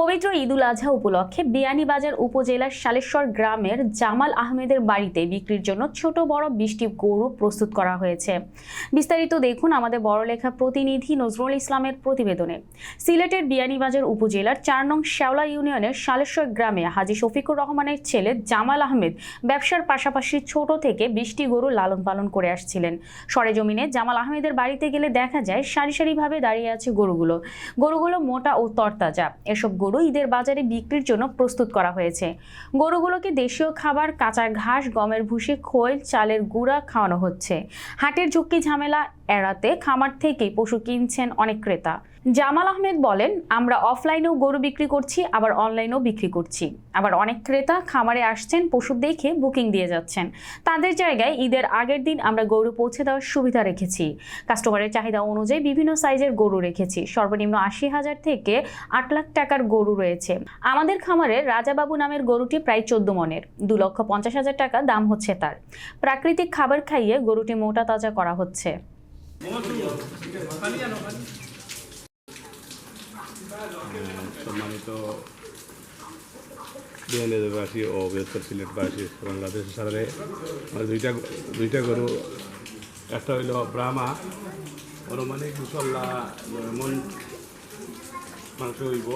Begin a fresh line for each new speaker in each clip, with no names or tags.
পবিত্র ঈদুল আজহা উপলক্ষে বিয়ানীবাজার উপজেলার শালেশ্বর গ্রামের জামাল আহমেদের বাড়িতে বিক্রির জন্য ছোট বড় বৃষ্টি গরু প্রস্তুত করা হয়েছে। বিস্তারিত দেখুন আমাদের বড়লেখা প্রতিনিধি নজরুল ইসলামের প্রতিবেদনে। সিলেটের বিয়ানীবাজার উপজেলার চার নং শেওলা ইউনিয়নের শালেশ্বর গ্রামে হাজি শফিকুর রহমানের ছেলে জামাল আহমেদ ব্যবসার পাশাপাশি ছোট থেকে বৃষ্টি গরু লালন পালন করে আসছিলেন। সরেজমিনে জামাল আহমেদের বাড়িতে গেলে দেখা যায় সারি সারিভাবে দাঁড়িয়ে আছে গরুগুলো। গরুগুলো মোটা ও তরতাজা। এসব গরু ঈদের বাজারে বিক্রির জন্য প্রস্তুত করা হয়েছে। গরুগুলোকে দেশীয় খাবার, কাঁচা ঘাস, গমের ভুসি, খোল, চালের গুঁড়া খাওয়ানো হচ্ছে। হাটের ঝুঁকি ঝামেলা এড়াতে খামার থেকেই পশু কিনছেন অনেক ক্রেতা। জামাল আহমেদ বলেন, আমরা অফলাইনেও গরু বিক্রি করছি, আবার অনলাইনেও বিক্রি করছি। আবার অনেক ক্রেতা খামারে আসছেন, পশু দেখে বুকিং দিয়ে যাচ্ছেন। তাদের জায়গায় ঈদের আগের দিন আমরা গরু পৌঁছে দেওয়ার সুবিধা রেখেছি। কাস্টমারের চাহিদা অনুযায়ী বিভিন্ন সাইজের গরু রেখেছি। সর্বনিম্ন আশি হাজার থেকে আট লাখ টাকার গরু রয়েছে। আমাদের খামারে রাজাবাবু নামের গরুটি প্রায় চোদ্দ মনের। দু লক্ষ পঞ্চাশ হাজার টাকা দাম হচ্ছে তার। প্রাকৃতিক খাবার খাইয়ে গরুটি মোটা তাজা করা হচ্ছে।
সম্মানিত বিহানীবাসী ও বৃহত্তর সিলেটবাসী বাংলাদেশের সাথে আমার দুইটা দুইটা গরু, একটা হইল ব্রাহ্মা এমন মাংস হইব।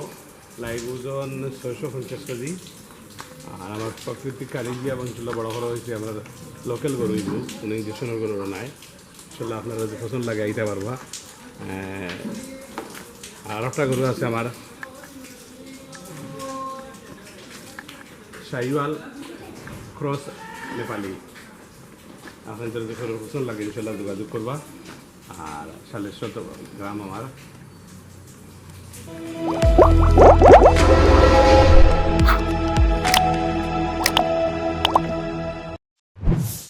লাইভ ওজন ছয়শো পঞ্চাশ কেজি। আর আমার প্রাকৃতিক কারিজি এবং চুলা বড় বড় হয়েছে, আমার লোকাল গরু হইব কোনো ইঞ্জেকশনের গরু নাই। আসলে আপনারা যে পছন্দ লাগে, আইতে পারবা। আর একটা গরু আছে আমার। শাহিওয়াল ক্রস নেপালি। আপনাদের যদি কোনো পছন্দ লাগে ইনশাল্লাহ যোগাযোগ করবা। আর সালেশ্বর গ্রাম আমার।